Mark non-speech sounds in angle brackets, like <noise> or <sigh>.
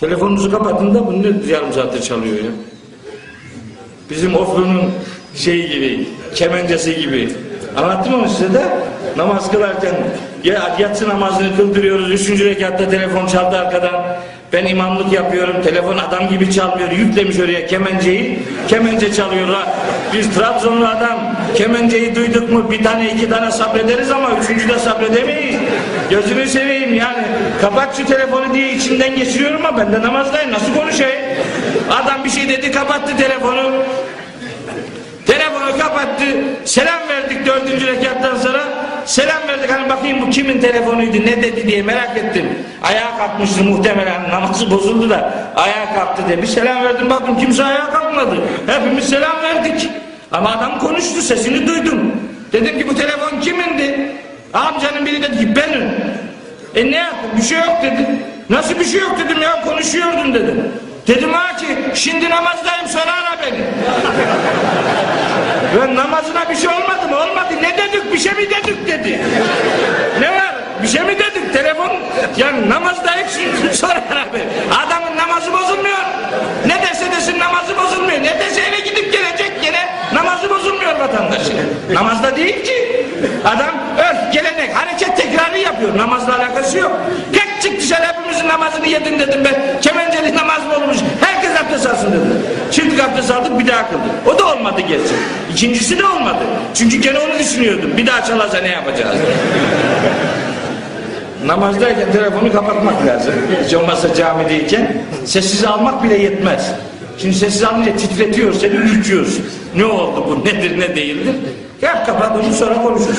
Telefonunuzu kapatın da bunu ne yarım saattir çalıyor ya. Bizim Oflu'nun şeyi gibi, kemencesi gibi. Anlattım onu size de. Namaz kılarken ya yatsı namazını kıldırıyoruz. Üçüncü rekatta telefon çaldı arkadan. Ben imamlık yapıyorum. Telefon adam gibi çalmıyor. Yüklemiş oraya kemenceyi. Kemence çalıyorlar. Biz Trabzonlu adam kemenceyi duyduk mu bir tane iki tane sabrederiz ama üçüncüde sabredemeyiz. Gözünü seveyim yani. Kapat şu telefonu diye içinden geçiriyorum ama ben de namazdayım. Nasıl konuşayım? Adam bir şey dedi kapattı telefonu. Telefonu kapattı. Selam verdik dördüncü rekattan sonra. Selam verdik hani bakayım bu kimin telefonuydu ne dedi diye merak ettim. Ayağa kalkmıştı muhtemelen <laughs> namazı bozuldu da ayağa kalktı diye bir selam verdim baktım kimse ayağa kalkmadı. Hepimiz selam verdik. Ama adam konuştu sesini duydum. Dedim ki bu telefon kimindi? Amcanın biri dedi ki benim. E ne yaptın? Bir şey yok dedi. Nasıl bir şey yok dedim ya konuşuyordun dedim. Dedim ha ki şimdi namazdayım sonra ara beni. Ben namazına bir şey olmadı mı? Olmadı. Ne dedik? Bir şey mi dedik dedi. Ne var? Bir şey mi dedik? Telefon yani namazdayım şimdi sonra ara beni. Adamın namazı bozulmuyor. Ne dese desin namazı bozulmuyor. Ne dese eve gidip gelecek gene namazı bozulmuyor vatandaşın. Namazda değil ki. Adam örf, gelenek, hareket tekrarı yapıyor. Namazla alakası yok. Geç çık dışarı hepimizin namazını yedin dedim ben. Kemenceli namaz mı olmuş? Herkes abdest alsın dedim. Çıktık abdest aldık bir daha kıldık. O da olmadı gerçi. İkincisi de olmadı. Çünkü gene onu düşünüyordum. Bir daha çalarsa ne yapacağız? Namazdayken telefonu kapatmak lazım. Hiç olmazsa camideyken. Sessiz almak bile yetmez. Şimdi sessiz alınca titretiyor seni, ürküyorsun. Ne oldu bu, nedir, ne değildir? Yap kapat onu sonra konuşuruz.